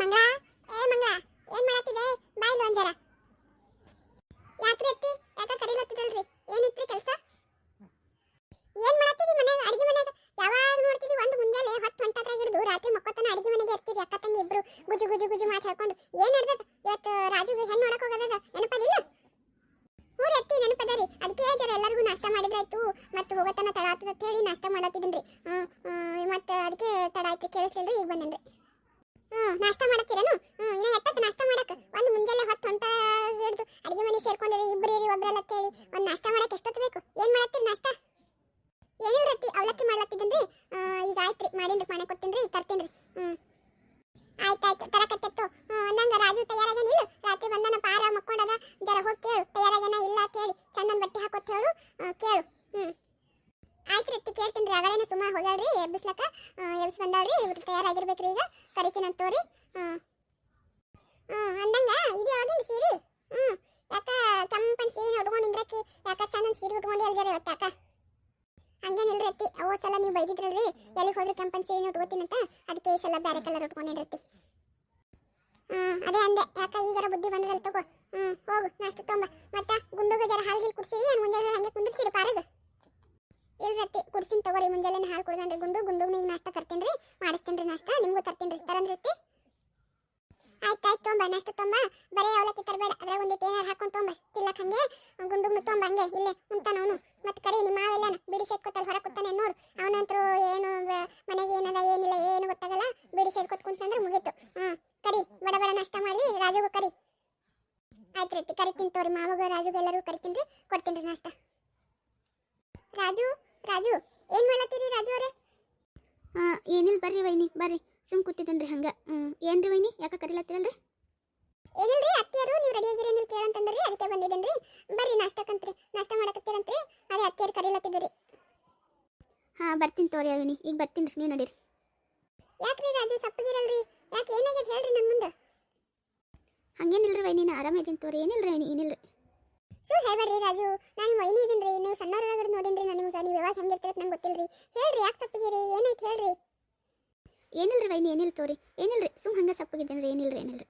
ಮಂಗಳ? ಏ ಮಂಗಳ, ಏನ್ ಮಾಡತ್ತಿದೆ ಬಾಯಿ ಒಂಜರ ಯಾಕ್ರಿ ಅತ್ತಿ ಯಾಕ ಕರಿಲತ್ತಿದಲ್ರಿ ಏನಿತ್ರಿ ಕೆಲಸ? ಏನ್ ಮಾಡತ್ತಿದಿ ಮನ್ಯಾಗ, ಅಡಿಗೆ ಮನ್ಯಾಗ? ಯಾವಾಗ ನೋಡ್ತಿದಿ ಒಂದು ಮುಂಜಾನೆ ಹೊತ್ತು ಹೊಂಟದ್ರಾಗ ಹಿಡಿದು ರಾತ್ರಿ ಮಕ್ಕತನ ಅಡಿಗೆ ಮನೆಗೆ ಇರ್ತಿದ್ವಿ ಅಕ್ಕ ತಂಗಿ ಇಬ್ರು ಗುಜು ಗುಜು ಗುಜು ಮಾತು ಹೇಳ್ಕೊಂಡು. ಏನ್ ನಡ್ದದ? ಇವತ್ತು ರಾಜುಗೆ ಹೆಣ್ಣು ನೋಡಕ್ ಹೋಗದ ನೆನಪದಿಲ್ಲ ಹ್ಞೂ ರೀ ಅತ್ತಿ ನೆನಪದ ರೀ. ಅದಕ್ಕೆ ಜರ ಎಲ್ಲರಿಗೂ ನಾಷ್ಟ ಮಾಡಿದ್ರಾಯ್ತು, ಮತ್ತೆ ಹೋಗತನ ತಡ ಅಂತ ಹೇಳಿ ನಾಷ್ಟ ಮಾಡತ್ತಿದ್ದೀನಿ ಮತ್ತೆ ಅದಕ್ಕೆ ತಡ ಆಯ್ತು ಕೇಳಿಸ್ಲಿಲ್ರಿ, ಈಗ ಬಂದೇನ್ರಿ. ಹ್ಮ್, ನಾಷ್ಟ ಮಾಡತ್ತೀರೇನು? ಹ್ಮ್, ಇನ್ನ ಎಟ್ಟತ್ತು ನಾಷ್ಟ ಮಾಡಕ್? ಒಂದು ಮುಂಜಾನೆ ಹೊತ್ತು ಹೊಂಟ ಹಿಡ್ದು ಅಡಿಗೆ ಮನೆ ಸೇರ್ಕೊಂಡಿರಿ ಇಬ್ರು ಇರಿ ಒಬ್ರಲ್ಲ ಹೇಳಿ ಒಂದು ನಾಷ್ಟ ಮಾಡಕ್ ಎಷ್ಟೊತ್ತು ಬೇಕು? ಏನ್ ಮಾಡತ್ತೀರಿ ನಾಷ್ಟ? ಏನಿಲ್ಲ ರೊಟ್ಟಿ ಅವಲಕ್ಕಿ ಮಾಡ್ಲತ್ತಿದ್ದನ್ರಿ? ಈಗ ಆಯ್ತ್ರಿ, ಮಾಡಿನ್ರಿ, ಮನೆ ಕೊಟ್ಟಿನ್ರಿ ರೀ ಹ್ಮ್ ಆಯ್ತಾಯ್ತು ತರಕತ್ತಿತ್ತು ಹ್ಮ್ ಅಂದಂಗ ರಾಜು ತಯಾರಾಗೇನಿಲ್ಲ ರಾತ್ರಿ ಬಂದನ ಪಾರ ಮಕ್ಕೊಂಡದ ಜರ ಹೋಗಿ ಕೇಳು ತಯಾರಾಗೇನ ಇಲ್ಲ ಅಂತ ಹೇಳಿ ಚಂದನ್ ಬಟ್ಟೆ ಹಾಕೋತ್ ಹೇಳು ಆ, ಕೇಳು ಹ್ಮ್ ಆಯ್ತು ರತ್ತಿ ಕೇಳ್ತೀನಿ ರೀ. ಅಗಳೇನ ಸುಮ್ಮ ಹೋಗ್ಯಾಳ್ರಿ, ಎಬ್ಬಿಸ್ಲಕ್ಕ ಎಬ್ಸ್ ಬಂದಾಳ್ರಿ. ಇವ್ರು ತಯಾರಾಗಿರ್ಬೇಕ್ರಿ ಈಗ. ಕರಿತೀನಿ ಅಂತ ತೋರಿ ಅಂದಂಗ ಇದು ಯಾವಾಗಿನ ಸೀರೆ? ಹ್ಮ್, ಯಾಕ ಕೆಂಪನ್ ಸೀರೆ ಉಟ್ಕೊಂಡು ಯಾಕ ಚಂದನ್ ಸೀರೆ ಉಟ್ಕೊಂಡು ಎಲ್ಜಾರ ಇವತ್ತು ಯಾಕ? ಹಂಗೇನಿಲ್ರಿ ಅತ್ತಿ. ಅವೋ ಸಲ ನೀವು ಬೈದಿದ್ರಲ್ರಿ. ಎಲ್ಲಿಗೆ ಹೋದ್ರೆ ಕೆಂಪನ್ ಸೀರೆ ಉಟ್ಕೋತೀನಂತ. ಅದಕ್ಕೆ ಈ ಸಲ ಬೇರೆ ಕಲರ್ ಉಟ್ಕೊಂಡಿರತ್ತಿ ಹ್ಮ್, ಅದೇ ಅಂದೆ. ಯಾಕ ಈಗಾರ ಬುದ್ಧಿ ಬಂದದಲ್ಲ ತಗೋ. ಹ್ಮ್, ಹೋಗು, ನಾಷ್ಟ ತೊಂಬ. ಮತ್ತ ಗುಂಡುಗ ಜರ ಹಾಲ್ಗಿಲ್ ಕುಡ್ಸಿರಿ, ಏನ್ ಮುಂಜಾನೆ ಹಂಗೆ ಕುಂದಿರ್ಸಿರಿ ಪಾರಗ. ಇಲ್ರತ್ತಿ ಕುಡ್ಸಿನ ತಗೋರಿ ಮುಂಜಾನೆ ಹಾಲು ಕುಡ್ದನ್ರಿ ಗುಂಡು ಗುಂಡು ಈಗ ನಾಷ್ಟ ತರ್ತೀನ್ರಿ ರೀ ನಾಷ್ಟ, ನಿಮ್ಗೂ ತರ್ತೀನ್ರಿ ಆಯ್ತು ಆಯ್ತು, ತೊಂಬ, ನಾಷ್ಟ ತೊಂಬ. ಬರೀ ಅವಲಕ್ಕಿ ತರಬೇಡ, ಅದ್ರಾಗ ಒಂದಿಟ್ಟು ಏನಾರು ಹಾಕೊಂಡು ತೊಂಬ. ತಿಲ್ಲಕ್ ಹಂಗೆ, ಗುಂಡು ತೊಂಬ ಹಂಗೆ, ಇಲ್ಲೇ ಉಂತಾನ ಅವನು. ಮತ್ತೆ ಕರಿ ನಿಮ್ಮ ಮಾವೆಲ್ಲನ ಬಿಡಿ ಸೇದ್ಕೊತಲ್ಲಿ ಹೊರ ಕೂತಾನೆ ನೋಡು. ಅವನಂತರೂ ಏನು ಮನೆಗೆ ಏನದ, ಏನಿಲ್ಲ, ಏನು ಗೊತ್ತಾಗಲ್ಲ. ಬಿಡಿ ಸೇದ್ಕೊತ್ ಕುಂತಂದ್ರೆ ಮುಗೀತು. ಹ್ಮ್, ಕರಿ, ಬಡ ಬಡ ನಾಷ್ಟ ಮಾಡಿ, ರಾಜುಗೂ ಕರಿ. ಆಯ್ತು ರೀ ಕರಿತೀನಿ ತೋರಿ, ಮಾವಗ, ರಾಜುಗೆ ಎಲ್ಲರೂ ಕರಿತೀನಿ ಕೊಡ್ತೀನಿ ರೀ ನಾಷ್ಟ. ರಾಜು? ರಾಜು ಏನ್ ಮಾಡತ್ತೀರಿ ರಾಜು ಅವರೇ? ಏನಿಲ್ಲ ಬರ್ರಿ ವೈನಿ ಬರ್ರಿ. ಸುಮ್ ಕೂತಿದ್ದೇನ್ರಿ ಹಂಗ. ಏನ್ರಿ ವೈನಿ ಯಾಕ ಕರಿಲತ್ತಿರಲ್ರಿ? ಏನಿಲ್ರಿ ಅತ್ತಿಯರು ನೀವು ರೆಡಿ ಆಗಿರಿ ನೀವು ಕೇಳಂತಂದ್ರಿ ಅದಕ್ಕೆ ಬಂದಿದ್ದೇನ್ರಿ. ಬರ್ರಿ ನಾಷ್ಟಕ್ಕಂತ್ರಿ ನಾಷ್ಟ ಮಾಡಕತ್ತೀರಂತ್ರಿ ಅದೇ ಅತ್ತಿಯರು ಕರೀಲತ್ತಿದ್ದೀರಿ. ಹಾ ಬರ್ತೀನಿ ತೋರಿ ಅವಿನಿ ಈಗ ಬರ್ತೀನಿ ನೀವು ನಡೀರಿ. ಯಾಕ್ರಿ ರಾಜು ಸಪ್ಪಗಿರಲ್ರಿ? ಯಾಕೆ ಏನಾಗ್ಯದ ಹೇಳ್ರಿ ನನ್ನ ಮುಂದೆ? ಹಂಗೇನಿಲ್ರಿ ವೈನಿ ನಾ ಆರಾಮಿದ್ದೀನಿ ತೋರಿ ಏನಿಲ್ರಿ ವೈನಿ ಏನಿಲ್ರಿ. ಸುಳ್ಳು ಹೇಳ್ಬೇಡ್ರಿ ರಾಜು ನಾನು ವೈನಿ ಇದೀನ್ರಿ ನೀವು ಸಣ್ಣವ್ರೊಳಗಡೆ ನೋಡಿನ್ರಿ ನಾನು ನಿಮ್ಗೆ ನೀವು ಯಾವಾಗ ಹೆಂಗಿರ್ತೀರ ನಂಗೆ ಗೊತ್ತಿಲ್ರಿ. ಹೇಳ್ರಿ ಯಾಕೆ ಸಪ್ಪಗಿರಿ ಏನೈತೆ ಹೇಳ್ರಿ? ಏನಿಲ್ರಿ ವೈನಿ ಏನಿಲ್ಲ ತೋರಿ? ಏನಿಲ್ರಿ? ಸುಮ್ ಹಂಗ ಸಪ್ಪಗಿದ್ದೇನ್ರಿ? ಏನಿಲ್ರಿ ಏನಿಲ್ರಿ?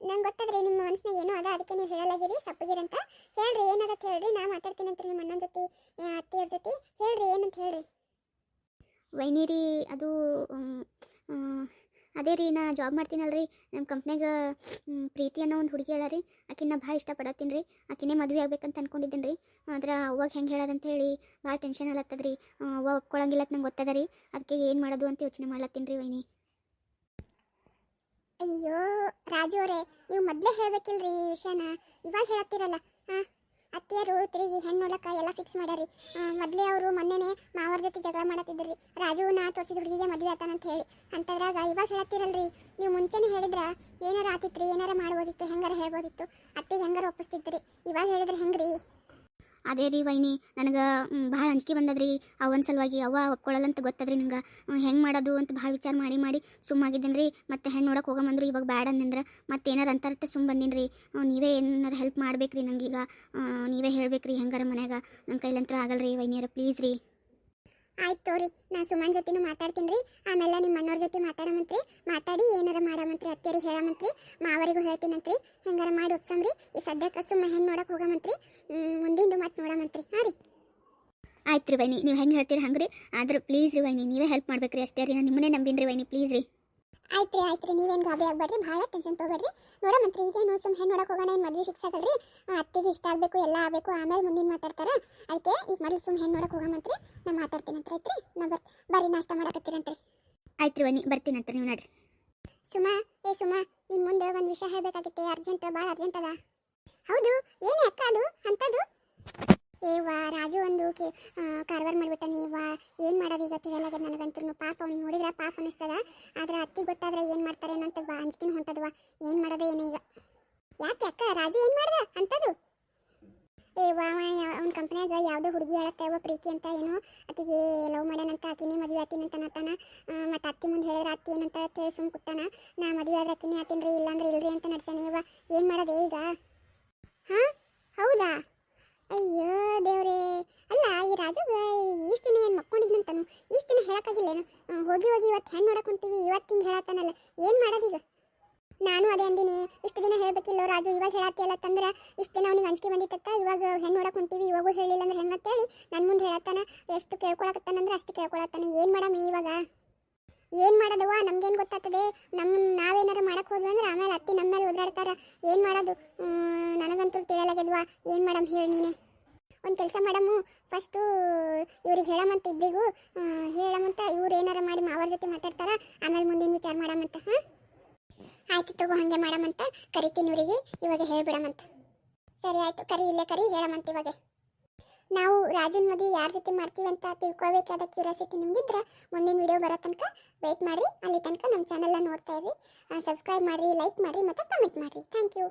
ನಂಗೆ ಗೊತ್ತದ್ರಿ ನಿಮ್ಮ ಮನಸ್ಸಿನಾಗ ಏನೋ ಅದ ಅದಕ್ಕೆ ನೀವು ಹೇಳಲಾಗಿರಿ. ಸಪ್ಪಗಿರಿ ಅಂತ ಹೇಳ್ರಿ ಏನದ ಹೇಳ್ರಿ ನಾ ಮಾತಾಡ್ತೀನಂತ್ರಿ ನಿಮ್ಮ ಅಣ್ಣನ ಜೊತೆ ಆ, ಅತ್ತಿಯವ್ರ ಜೊತೆ ಹೇಳ್ರಿ ಏನಂತ ಹೇಳ್ರಿ ವೈನಿ ರೀ ಅದು ಮ್, ಮ್, ಅದೇ ರೀ, ನಾ ಜಾಬ್ ಮಾಡ್ತೀನಲ್ರಿ. ನಮ್ಮ ಕಂಪ್ನ್ಯಾಗ ಪ್ರೀತಿ ಅನ್ನೋ ಒಂದು ಹುಡುಗಿ ಹೇಳ ರೀ ಆಕಿನ ಭಾಳ ಇಷ್ಟಪಡತ್ತೀನಿ ರೀ. ಆಕಿನೇ ಮದುವೆ ಆಗ್ಬೇಕಂತ ಅನ್ಕೊಂಡಿದ್ದೀನಿ ರೀ. ಆದ್ರೆ ಅವಾಗ ಹೆಂಗೆ ಹೇಳೋದಂತ ಹೇಳಿ ಭಾಳ ಟೆನ್ಷನ್ ಅಲ್ಲತ್ತದ ರೀ ಅವ ಒಪ್ಕೊಳ್ಳಂಗಿಲ್ಲ ನಂಗೆ ಗೊತ್ತದ ರೀ. ಅದಕ್ಕೆ ಏನು ಮಾಡೋದು ಅಂತ ಯೋಚನೆ ಮಾಡ್ಲತ್ತೀನಿ ರೀ ವೈನಿ. ಅಯ್ಯೋ, ರಾಜು ಅವರೇ, ನೀವು ಮೊದಲೇ ಹೇಳ್ಬೇಕಿಲ್ರಿ ಈ ವಿಷಯನ. ಇವಾಗ ಹೇಳತ್ತೀರಲ್ಲ. ಹಾ? ಅತ್ತಿಯರು ತಿರುಗಿ ಹೆಣ್ಣು ನೋಡಕ ಎಲ್ಲ ಫಿಕ್ಸ್ ಮಾಡ್ಯಾರಿ. ಮೊದಲೇ ಅವರು ಮೊನ್ನೆನೆ ಮಾವರ ಜೊತೆ ಜಗಳ ಮಾಡತ್ತಿದ್ರಿ ರಾಜು ನಾ ತೋರಿಸಿದ ಹುಡುಗಿಗೆ ಮದುವೆ ಆತಾನಂತ ಹೇಳಿ. ಅಂತದ್ರಾಗ ಇವಾಗ ಹೇಳತ್ತೀರಲ್ರಿ, ನೀವು ಮುಂಚೆನೆ ಹೇಳಿದ್ರ ಏನಾರ ಆತಿತ್ರಿ, ಏನಾರ ಮಾಡ್ಬೋದಿತ್ತು, ಹೆಂಗಾರ ಹೇಳ್ಬೋದಿತ್ತು. ಅತ್ತೆ ಹೆಂಗಾರ ಒಪ್ಪಿಸ್ತಿದ್ರಿ ಇವಾಗ ಹೇಳಿದ್ರೆ ಹೆಂಗ್ರಿ? ಅದೇ ರೀ ವೈನಿ, ನನಗೆ ಭಾಳ ಅಂಜಿಕೆ ಬಂದದ್ರಿ. ಅವನ ಸಲುವಾಗಿ ಅವ ಒಪ್ಕೊಳ್ಳಲ್ಲ ಅಂತ ಗೊತ್ತದ್ರಿ ನಂಗೆ ಹೆಂಗೆ ಮಾಡೋದು ಅಂತ ಭಾಳ ವಿಚಾರ ಮಾಡಿ ಮಾಡಿ ಸುಮ್ಮಾಗಿದ್ದೀನಿ ರೀ ಮತ್ತೆ ಹೆಣ್ಣು ನೋಡಕ್ಕೆ ಹೋಗಂಬಂದ್ರು ಇವಾಗ ಬ್ಯಾಡ ಅಂದಂದ್ರೆ ಮತ್ತೆ ಏನಾರು ಅಂತಾರತ್ತೆ ಸುಮ್ಮ ಬಂದೀನಿ ರೀ ನೀವೇ ಏನಾರು ಹೆಲ್ಪ್ ಮಾಡ್ಬೇಕ್ರಿ ರೀ ನನಗೀಗ ನೀವೇ ಹೇಳ್ಬೇಕ್ರಿ ಹೆಂಗಾರ ಮನ್ಯಾಗ. ನನ್ನ ಕೈಲಂತ್ರ ಆಗಲ್ರಿ ವೈನಿಯರ ಪ್ಲೀಸ್ ರೀ. ಆಯ್ತು ತೋರಿ, ನಾ ಸುಮನ್ ಜೊತೆನೂ ಮಾತಾಡ್ತೀನಿ ರೀ. ಆಮೇಲೆ ನಿಮ್ಮ ಜೊತೆ ಮಾತಾಡಮಂತ್ರಿ. ಮಾತಾಡಿ ಏನಾರ ಮಾಡಮಂತ್ರಿ ಅತ್ತಿಯರಿಗೆ ಹೇಳಮಂತ್ರಿ. ಮಾವರಿಗೂ ಹೇಳ್ತೀನಂತ್ರಿ. ಹೆಂಗಾರ ಮಾಡಿ ಒಪ್ಸಮ್ರಿ. ಈ ಸದ್ಯಕ್ಕೆ ಸುಮ್ಮ ಹೆಣ್ಣು ನೋಡಕ್ ಹೋಗಮಂತ್ರಿ. ಮುಂದಿಂದು ಮತ್ತೆ ನೋಡಮಂತ್ರಿ. ಹಾಂ ರೀ. ಆಯ್ತು ರೀ ವೈನಿ, ನೀವು ಹೆಂಗೆ ಹೇಳ್ತೀರಿ ಹಂಗೆ ರೀ ಆದ್ರೆ ಪ್ಲೀಸ್ ರೀ ವೈನಿ, ನೀವೇ ಹೆಲ್ಪ್ ಮಾಡ್ಬೇಕ್ರಿ ಅಷ್ಟೇ ರೀ. ನಾನು ನಿಮ್ಮನ್ನೇ ನಂಬಿನಿ ರೀ ವೈನಿ ಪ್ಲೀಸ್ ರೀ. ಆಯ್ತು ರೀ ಆಯ್ತು ರೀ ನೀವೇನು ಗಾಬರಿ ಆಗ್ಬೇಡ್ರಿ ಭಾಳ ಟೆನ್ಷನ್ ತೊಗೊಬೇಡ್ರಿ. ಈಗ ಏನು ಸುಮ್ಮನೆ ಹೆಣ್ಣು ನೋಡಕ್ ಹೋಗೋಣ ಏನು ಮದುವೆ ಫಿಕ್ಸ್ ಆಗಲ್ರಿ? ಅತ್ತಿಗೆ ಇಷ್ಟ ಆಗಬೇಕು ಎಲ್ಲ ಆಗಬೇಕು ಆಮೇಲೆ ಮುಂದಿನ ಮಾತಾಡ್ತಾರೆ. ಅದಕ್ಕೆ ಈಗ ಮೊದಲು ಸುಮ್ಮನೆ ಹೆಣ್ಣು ನೋಡಕ್ ಹೋಗಮಂತ್ರಿ ನಾ ಮಾತಾಡ್ತೀನಂತ ಐತ್ರಿ. ನಾ ಬರ್ ಬರ್ರಿ ನಾಷ್ಟ ಮಾಡಕತ್ತೀರಂತ್ರಿ ಆಯ್ತು ರೀ ಬರ್ತೀನಿ ಅಂತ ನೀವು ನೋಡ್ರಿ. ಸುಮಾ ಏ ಸುಮಾ ನಿನ್ ಮುಂದೆ ಒಂದು ವಿಷಯ ಹೇಳ್ಬೇಕಾಗಿತ್ತೆ ಅರ್ಜೆಂಟ್ ಭಾಳ ಅರ್ಜೆಂಟ್ ಅದ. ಹೌದು ಏನೇ ಅಕ್ಕ ಅದು ಅಂತದು ಏವಾ ರಾಜು ಒಂದು ಕಾರವಾರ ಕಾರ್ವಾರ ಮಾಡ್ಬಿಟ್ಟಾನೆ ವಾ ಏನು ಮಾಡೋದು ಈಗ? ತಿಳಿಯಲಾಗ್ಯದ ನನಗಂತೂ ಪಾಪ ಅವ್ನಿಗೆ ನೋಡಿದ್ರೆ ಪಾಪ ಅನಿಸ್ತದ ಆದ್ರೆ ಅತ್ತಿ ಗೊತ್ತಾದ್ರೆ ಏನು ಮಾಡ್ತಾರೆ ಅಂತ ಬಾ ಅಂಜ್ಕಿನ ಏನು ಮಾಡೋದು ಏನು ಈಗ ಯಾಕೆ ಅಕ್ಕ? ರಾಜು ಏನು ಮಾಡ್ದ? ಅಂತದು. ಏ, ವಾ ಅವ್ನ ಕಂಪ್ನ್ಯಾಗ ಯಾವುದೋ ಹುಡುಗಿ ಹೇಳತ್ತವ ಪ್ರೀತಿ ಅಂತ ಏನೋ. ಆಕಿಗೆ ಲವ್ ಮಾಡ್ಯಾನಂತ, ಆಕಿನೇ ಮದುವೆ ಆತೀನಂತ ನತ್ತಾನ ಮತ್ತು ಅತ್ತಿ ಮುಂದೆ ಹೇಳಿದ್ರೆ ಅತ್ತಿ ಏನಂತ ಕೇಳಿ ಸುಮ್ ಕೂತಾನ. ನಾ ಮದುವೆ ಆದ್ರೆ ಅಕ್ಕಿನೇ ಆತೀನ್ರಿ, ಇಲ್ಲಾಂದ್ರೆ ಇಲ್ರಿ ಅಂತ ನಡ್ಸಾನೆ ಇವ. ಏನು ಮಾಡೋದೇ ಈಗ? ಹಾ? ಹೌದಾ? ಅಯ್ಯೋ ದೇವ್ರೇ. ಅಲ್ಲ, ಈ ರಾಜುಗ ಈಸ್ಟ್ ದಿನ ಏನು ಮಕ್ಕೊಂಡಿದ್ನಂತನು ಈಸ್ಟ್ ದಿನ ಹೇಳಕ್ಕಾಗಿಲ್ಲ ಏನು ಹೋಗಿ ಹೋಗಿ ಇವತ್ತು ಹೆಣ್ಣು ನೋಡಕ್ ಕುಂತೀವಿ. ಇವತ್ತು ಹೇಳತ್ತಾನಲ್ಲ. ಏನು ಮಾಡೋದೀಗ ನಾನು ಅದೇ ಅಂದಿನಿ. ಇಷ್ಟು ದಿನ ಹೇಳ್ಬೇಕಿಲ್ಲ ರಾಜು, ಇವಾಗ ಹೇಳತ್ತಿಲ್ಲ ತಂದ್ರೆ? ಇಷ್ಟು ದಿನ ಅವ್ನಿಗೆ ಅಂಜಿಕೆ ಬಂದಿತ್ತಕ್ಕ ಇವಾಗ ಹೆಣ್ಣು ನೋಡಕ್ ಹೊಂಟಿವಿ, ಇವಾಗೂ ಹೇಳಿಲ್ಲ ಅಂದ್ರೆ ಹೇಳಿ ನನ್ನ ಮುಂದೆ ಹೇಳತ್ತಾನ. ಎಷ್ಟು ಕೇಳ್ಕೊಳಕತ್ತಾನಂದ್ರೆ ಅಷ್ಟು ಕೇಳ್ಕೊಳತ್ತಾನ. ಏನು ಮಾಡಮ್ಮ ಇವಾಗ? ಏನು ಮಾಡೋದವ್ವ? ನಮ್ಗೇನು ಗೊತ್ತಾಗ್ತದೆ? ನಮ್ಮ ನಾವೇನಾರ ಮಾಡಕ್ಕೆ ಹೋದ್ವಿ ಅಂದ್ರೆ ಆಮೇಲೆ ಅತ್ತಿ ನಮ್ಮ ಮೇಲೆ ಓದಾಡ್ತಾರ ಏನು ಮಾಡೋದು? ನನಗಂತೂ ತಿಳಿಯಲಾಗ್ಯದ್ವಾ ಏನು ಮಾಡಮ್ ಹೇಳಿ ನೀನೆ. ಒಂದು ಕೆಲಸ ಮಾಡಮ್ಮು. ಫಸ್ಟು ಇವ್ರಿಗೆ ಹೇಳಮಂತ ಇಬ್ಬರಿಗೂ ಹೇಳಮಂತ ಇವ್ರು ಏನಾರ ಮಾಡಿ ಮಾವರ ಜೊತೆ ಮಾತಾಡ್ತಾರ. ಆಮೇಲೆ ಮುಂದಿನ ವಿಚಾರ ಮಾಡಮಂತ ಹಾಂ ಆಯ್ತು ತಗೋ, ಹಾಗೆ ಮಾಡಮಂತ. ಕರಿತೀನಿ ಇವರಿಗೆ ಇವಾಗ ಹೇಳ್ಬಿಡಮಂತ. ಸರಿ ಆಯ್ತು, ಕರಿ ಇಲ್ಲೇ ಕರಿ, ಹೇಳಮಂತ ಇವಾಗ. ನಾವು ರಾಜನ್ ಮದುವೆ ಯಾರ ಜೊತೆ ಮಾಡ್ತೀವಿ ಅಂತ ತಿಳ್ಕೊಬೇಕಾದ ಕ್ಯೂರಿಯಾಸಿಟಿ ನಿಮ್ಗಿದ್ರೆ, ಮುಂದಿನ ವಿಡಿಯೋ ಬರೋ ತನಕ ವೆಯ್ಟ್ ಮಾಡಿ ಅಲ್ಲಿ ತನಕ ನಮ್ಮ ಚಾನಲ್ನ ನೋಡ್ತಾ ಇರಿ ಸಬ್ಸ್ಕ್ರೈಬ್ ಮಾಡಿರಿ ಲೈಕ್ ಮಾಡಿರಿ, ಮತ್ತು ಕಮೆಂಟ್ ಮಾಡಿರಿ. Thank you